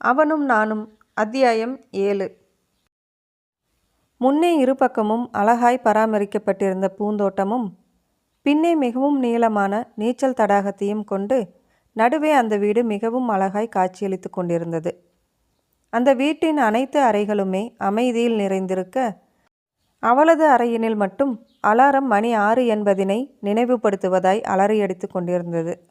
அவனும் நானும் அத்தியாயம் ஏழு. முன்னே இருபக்கமும் அழகாய் பராமரிக்கப்பட்டிருந்த பூந்தோட்டமும் பின்னே மிகவும் நீளமான நீச்சல் தடாகத்தையும் கொண்டு நடுவே அந்த வீடு மிகவும் அழகாய் காட்சியளித்து கொண்டிருந்தது. அந்த வீட்டின் அனைத்து அறைகளுமே அமைதியில் நிறைந்திருக்க அவளது அறையினில் மட்டும் அலாரம் மணி ஆறு என்பதினை நினைவுபடுத்துவதாய் அலறியடித்து கொண்டிருந்தது.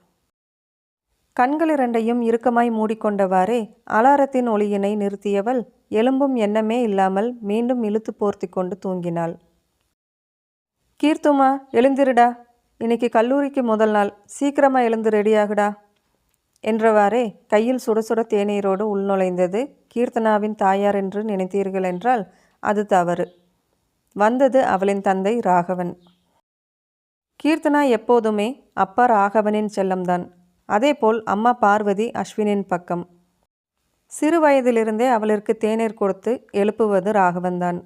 கண்கள் இரண்டையும் இறுக்கமாய் மூடிக்கொண்டவாறே அலாரத்தின் ஒளியினை நிறுத்தியவள் எலும்பும் எண்ணமே இல்லாமல் மீண்டும் இழுத்து போர்த்தி கொண்டு தூங்கினாள். கீர்த்துமா எழுந்திருடா. இன்னைக்கு கல்லூரிக்கு முதல் நாள். சீக்கிரமாக எழுந்து ரெடியாகுடா. என்றவாறே கையில் சுட சுட தேநீரோடு உள்நுழைந்தது கீர்த்தனாவின் தாயார் என்று நினைத்தீர்கள் என்றால் அது தவறு. வந்தது அவளின் தந்தை ராகவன். கீர்த்தனா எப்போதுமே அப்பா ராகவனின் செல்லம்தான். அதேபோல் அம்மா பார்வதி அஸ்வினின் பக்கம். சிறு வயதிலிருந்தே அவளிற்கு தேநீர் கொடுத்து எழுப்புவது ராகவன்தான்.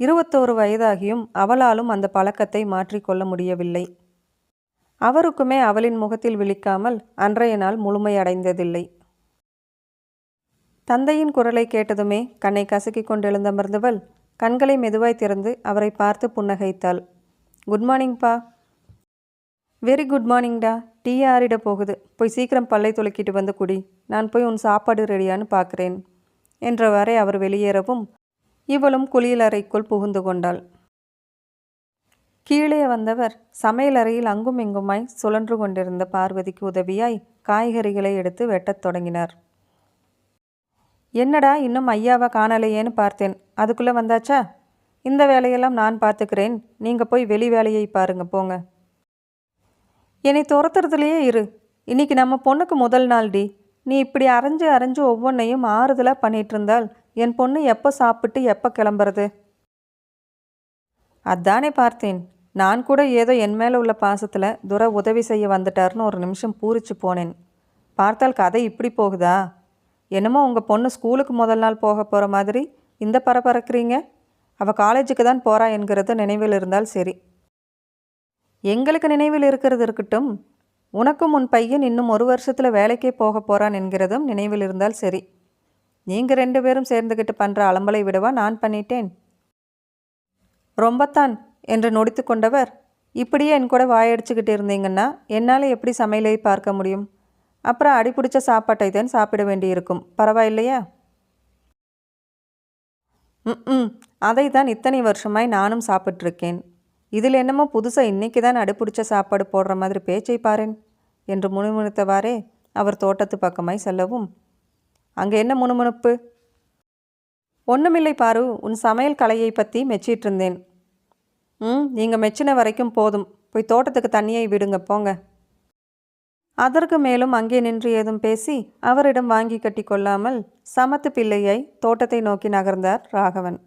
இருபத்தோரு வயதாகியும் அவளாலும் அந்த பழக்கத்தை மாற்றிக்கொள்ள முடியவில்லை. அவருக்குமே அவளின் முகத்தில் விழிக்காமல் அன்றைய நாள் முழுமையடைந்ததில்லை. தந்தையின் குரலை கேட்டதுமே கண்ணை கசக்கிக் கொண்டெழுந்தமர்ந்தவள் கண்களை மெதுவாய் திறந்து அவரை பார்த்து புன்னகைத்தாள். குட் மார்னிங் பா வெரி குட் மார்னிங்டா. டீ ஆறிட போகுது. போய் சீக்கிரம் பல்லை துளக்கிட்டு வந்து குடி. நான் போய் உன் சாப்பாடு ரெடியான்னு பார்க்குறேன் என்றவாறே அவர் வெளியேறவும் இவளும் குளியலறைக்குள் புகுந்து கொண்டாள். கீழே வந்தவர் சமையலறையில் அங்கும் இங்குமாய் சுழன்று கொண்டிருந்த பார்வதிக்கு உதவியாய் காய்கறிகளை எடுத்து வெட்டத் தொடங்கினார். என்னடா இன்னும் ஐயாவை காணலையேன்னு பார்த்தேன். அதுக்குள்ளே வந்தாச்சா? இந்த வேலையெல்லாம் நான் பார்த்துக்கிறேன். நீங்கள் போய் வெளி வேலையை பாருங்க போங்க. என்னை துரத்துறதுலையே இரு. இன்னைக்கு நம்ம பொண்ணுக்கு முதல் நாள் டி. நீ இப்படி அரைஞ்சு அரைஞ்சு ஒவ்வொன்றையும் ஆறுதலாக பண்ணிட்டு இருந்தால் என் பொண்ணு எப்போ சாப்பிட்டு எப்போ கிளம்புறது? அதானே பார்த்தேன். நான் கூட ஏதோ என் மேலே உள்ள பாசத்தில் துர உதவி செய்ய வந்துட்டார்னு ஒரு நிமிஷம் பூரிச்சு போனேன். பார்த்தால் கதை இப்படி போகுதா? என்னமோ உங்கள் பொண்ணு ஸ்கூலுக்கு முதல் நாள் போக போகிற மாதிரி இந்த பரபரக்கிறீங்க? அவள் காலேஜுக்கு தான் போகிறா என்கிறது நினைவில் இருந்தால் சரி. எங்களுக்கு நினைவில் இருக்கிறது இருக்கட்டும். உனக்கும் உன் பையன் இன்னும் ஒரு வருஷத்தில் வேலைக்கே போக போகிறான் என்கிறதும் நினைவில் இருந்தால் சரி. நீங்கள் ரெண்டு பேரும் சேர்ந்துக்கிட்டு பண்ணுற அலம்பலை விடவா நான் பண்ணிட்டேன்? ரொம்பத்தான் என்று நொடித்து கொண்டவர் இப்படியே என் கூட வாயடிச்சுக்கிட்டு இருந்தீங்கன்னா என்னால் எப்படி சமையலை பார்க்க முடியும்? அப்புறம் அடிப்பிடிச்ச சாப்பாட்டை தான் சாப்பிட வேண்டியிருக்கும். பரவாயில்லையா? ம் அதை தான் இத்தனை வருஷமாய் நானும் சாப்பிட்ருக்கேன். இதில் என்னமோ புதுசாக இன்னைக்கு தான் அடுப்பிடிச்ச சாப்பாடு போடுற மாதிரி பேச்சை பாரேன் என்று முணுமுணுத்தவாறே அவர் தோட்டத்து பக்கமாய் செல்லவும். அங்கே என்ன முணுமுணுப்பு? ஒன்றுமில்லை பாரு உன் சமையல் கலையை பற்றி மெச்சிட்டு இருந்தேன் ம் நீங்கள் மெச்சின வரைக்கும் போதும். போய் தோட்டத்துக்கு தண்ணியை விடுங்க போங்க. அதற்கு மேலும் அங்கே நின்று ஏதும் பேசி அவரிடம் வாங்கி கட்டி கொள்ளாமல் சமத்து பிள்ளையை தோட்டத்தை நோக்கி நகர்ந்தார் ராகவன்.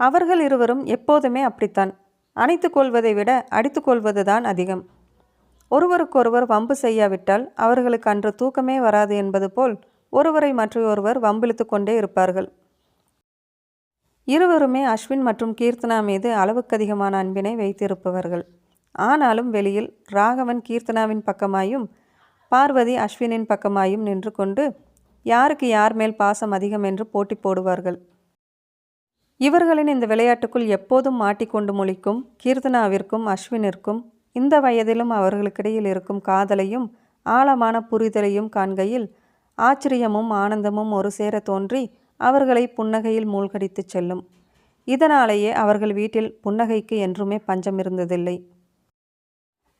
அவர்கள் இருவரும் எப்போதுமே அப்படித்தான். அணைத்து கொள்வதை விட அடித்து கொள்வதுதான் அதிகம். ஒருவருக்கொருவர் வம்பு செய்யாவிட்டால் அவர்களுக்கு அன்று தூக்கமே வராது என்பது போல் ஒருவரை மற்றொருவர் வம்பிழுத்து கொண்டே இருப்பார்கள். இருவருமே அஸ்வின் மற்றும் கீர்த்தனா மீது அளவுக்கு அதிகமான அன்பினை வைத்திருப்பவர்கள். ஆனாலும் வெளியில் ராகவன் கீர்த்தனாவின் பக்கமாயும் பார்வதி அஸ்வினின் பக்கமாயும் நின்று கொண்டு யாருக்கு யார் மேல் பாசம் அதிகம் என்று போட்டி போடுவார்கள். இவர்களின் இந்த விளையாட்டுக்குள் எப்போதும் மாட்டிக்கொண்டு முழிக்கும் கீர்த்தனாவிற்கும் அஸ்வினிற்கும் இந்த வயதிலும் அவர்களுக்கிடையில் இருக்கும் காதலையும் ஆழமான புரிதலையும் காண்கையில் ஆச்சரியமும் ஆனந்தமும் ஒரு சேர தோன்றி அவர்களை புன்னகையில் மூழ்கடித்துச் செல்லும். இதனாலேயே அவர்கள் வீட்டில் புன்னகைக்கு என்றுமே பஞ்சம் இருந்ததில்லை.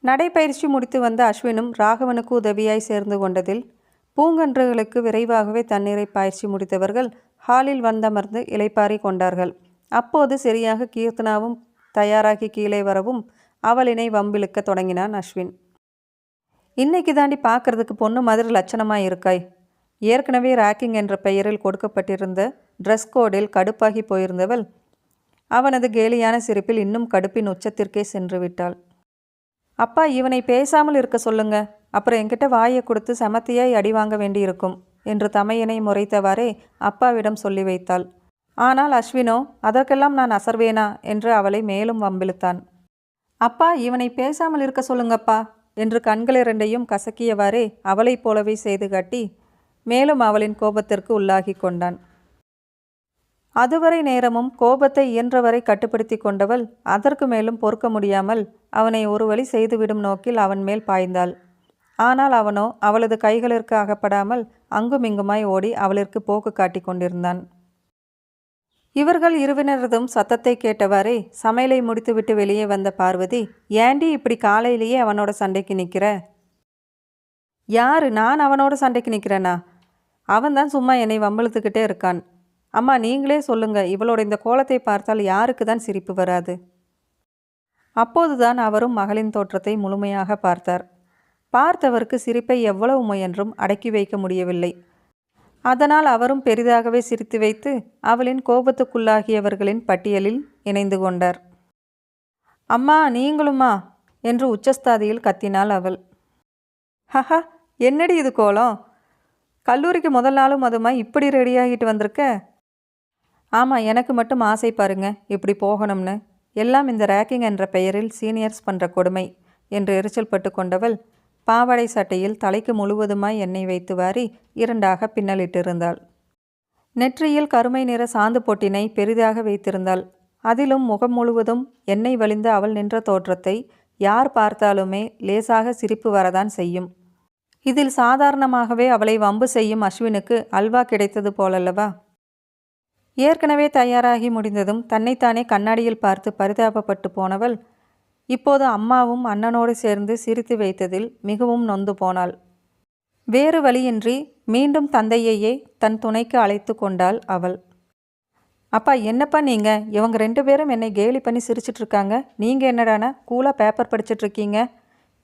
நடைப்பயிற்சி முடித்து வந்த அஸ்வினும் ராகவனுக்கு உதவியாய் சேர்ந்து கொண்டதில் பூங்கன்றுகளுக்கு விரைவாகவே தண்ணீரை பயிற்சி முடித்தவர்கள் ஹாலில் வந்தமர்ந்து இலைப்பாரி கொண்டார்கள். அப்போது சரியாக கீர்த்தனாவும் தயாராகி கீழே வரவும் அவளினை வம்பிழுக்க தொடங்கினான் அஸ்வின். இன்னைக்கு தாண்டி பார்க்கறதுக்கு பொண்ணு மாதிரி லட்சணமாக இருக்காய். ஏற்கனவே ராக்கிங் என்ற பெயரில் கொடுக்கப்பட்டிருந்த ட்ரெஸ் கோடில் கடுப்பாகி போயிருந்தவள் அவனது கேலியான சிரிப்பில் இன்னும் கடுப்பின் உச்சத்திற்கே சென்று விட்டாள். அப்பா இவனை பேசாமல் இருக்க சொல்லுங்க. அப்புறம் என்கிட்ட வாயை கொடுத்து சமத்தியாய் அடி வாங்க வேண்டியிருக்கும். என்று தமையனை முறைத்தவாறே அப்பாவிடம் சொல்லி வைத்தாள். ஆனால் அஸ்வினோ அதற்கெல்லாம் நான் அசர்வேனா? என்று அவளை மேலும் வம்பிழுத்தான். அப்பா இவனை பேசாமல் இருக்க சொல்லுங்கப்பா என்று கண்கள் இரண்டையும் கசக்கியவாறே அவளைப் போலவே செய்து காட்டி மேலும் அவளின் கோபத்திற்கு உள்ளாகி கொண்டான். அதுவரை நேரமும் கோபத்தை இயன்றவரை கட்டுப்படுத்தி கொண்டவள் அதற்கு மேலும் பொறுக்க முடியாமல் அவனை ஒரு வழி செய்துவிடும் நோக்கில் அவன் மேல் பாய்ந்தாள். ஆனால் அவனோ அவளது கைகளிற்கு அகப்படாமல் அங்குமிங்குமாய் ஓடி அவளிற்கு போக்கு காட்டிக் கொண்டிருந்தான். இவர்கள் இருவினரதும் சத்தத்தை கேட்டவாறே சமையலை முடித்துவிட்டு வெளியே வந்த பார்வதி ஏண்டி இப்படி காலையிலேயே அவனோட சண்டைக்கு நிற்கிற யாரு? நான் அவனோட சண்டைக்கு நிற்கிறேனா அவன்தான் சும்மா என்னை வம்பிழுத்துக்கிட்டே இருக்கான். அம்மா நீங்களே சொல்லுங்க. இவளோட இந்த கோலத்தை பார்த்தால் யாருக்கு தான் சிரிப்பு வராது. அப்போதுதான் அவரும் மகளின் தோற்றத்தை முழுமையாக பார்த்தார். பார்த்தவருக்கு சிரிப்பை எவ்வளவு முயன்றும் அடக்கி வைக்க முடியவில்லை. அதனால் அவரும் பெரிதாகவே சிரித்து வைத்து அவளின் கோபத்துக்குள்ளாகியவர்களின் பட்டியலில் இணைந்து கொண்டார். அம்மா நீங்களுமா? என்று உச்சஸ்தாதியில் கத்தினாள் அவள். ஹஹா என்னடி இது கோலம்? கல்லூரிக்கு முதல் நாளும் அதுமா இப்படி ரெடியாகிட்டு வந்திருக்க? ஆமாம் எனக்கு மட்டும் ஆசை பாருங்க இப்படி போகணும்னு. எல்லாம் இந்த ரேக்கிங் என்ற பெயரில் சீனியர்ஸ் பண்ணுற கொடுமை என்று எரிச்சல் பட்டு கொண்டவள் பாவாடை சட்டையில் தலைக்கு முழுவதுமாய் எண்ணெய் வைத்து வாரி இரண்டாக பின்னலிட்டிருந்தாள். நெற்றியில் கருமை நிற சாந்து பொட்டினை பெரிதாக வைத்திருந்தாள். அதிலும் முகம் முழுவதும் எண்ணெய் வழிந்த அவள் நின்ற தோற்றத்தை யார் பார்த்தாலுமே லேசாக சிரிப்பு வரதான் செய்யும். இதில் சாதாரணமாகவே அவளை வம்பு செய்யும் அஸ்வினுக்கு அல்வா கிடைத்தது போலல்லவா? ஏற்கனவே தயாராகி முடிந்ததும் தன்னைத்தானே கண்ணாடியில் பார்த்து பரிதாபப்பட்டு போனவள் இப்போது அம்மாவும் அண்ணனோடு சேர்ந்து சிரித்து வைத்ததில் மிகவும் நொந்து போனாள். வேறு வழியின்றி மீண்டும் தந்தையையே தன் துணைக்கு அழைத்து கொண்டாள் அவள். அப்பா என்னப்பா நீங்கள் இவங்க ரெண்டு பேரும் என்னை கேலி பண்ணி சிரிச்சிட்டு இருக்காங்க நீங்கள் என்னடானா கூலாக பேப்பர் படிச்சிட்டு இருக்கீங்க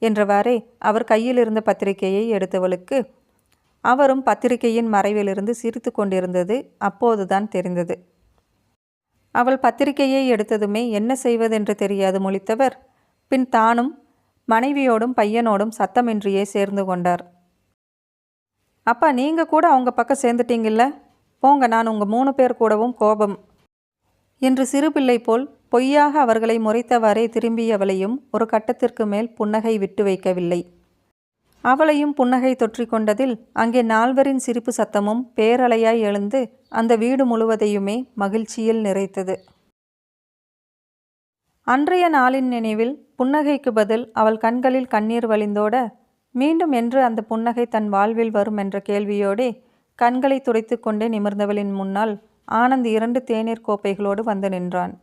என்றவாறே அவர் கையில் இருந்த பத்திரிகையை எடுத்தவளுக்கு அவரும் பத்திரிகையின் மறைவிலிருந்து சிரித்து கொண்டிருந்தது அப்போதுதான் தெரிந்தது. அவள் பத்திரிகையை எடுத்ததுமே என்ன செய்வதென்று தெரியாது முழித்தவர். பின் தானும் மனைவியோடும் பையனோடும் சத்தமின்றியே சேர்ந்து கொண்டார். அப்பா நீங்கள் கூட அவங்க பக்கம் சேர்ந்துட்டீங்கல்ல? போங்க நான் உங்கள் மூணு பேர் கூடவும் கோபம் என்று சிறுபிள்ளை போல் பொய்யாக அவர்களை முறைத்தவாறே திரும்பியவளையும் ஒரு கட்டத்திற்கு மேல் புன்னகை விட்டு வைக்கவில்லை. அவளையும் புன்னகை தொற்றிக்கொண்டதில் அங்கே நால்வரின் சிரிப்பு சத்தமும் பேரலையாய் எழுந்து அந்த வீடு முழுவதையுமே மகிழ்ச்சியில் நிறைத்தது. அன்றைய நாளின் நினைவில் புன்னகைக்கு பதில் அவள் கண்களில் கண்ணீர் வழிந்தோட மீண்டும் என்று அந்த புன்னகை தன் வாழ்வில் வரும் என்ற கேள்வியோடே கண்களை துடைத்து கொண்டே நிமிர்ந்தவளின் முன்னால் ஆனந்த் இரண்டு தேநீர் கோப்பைகளோடு வந்து நின்றான்.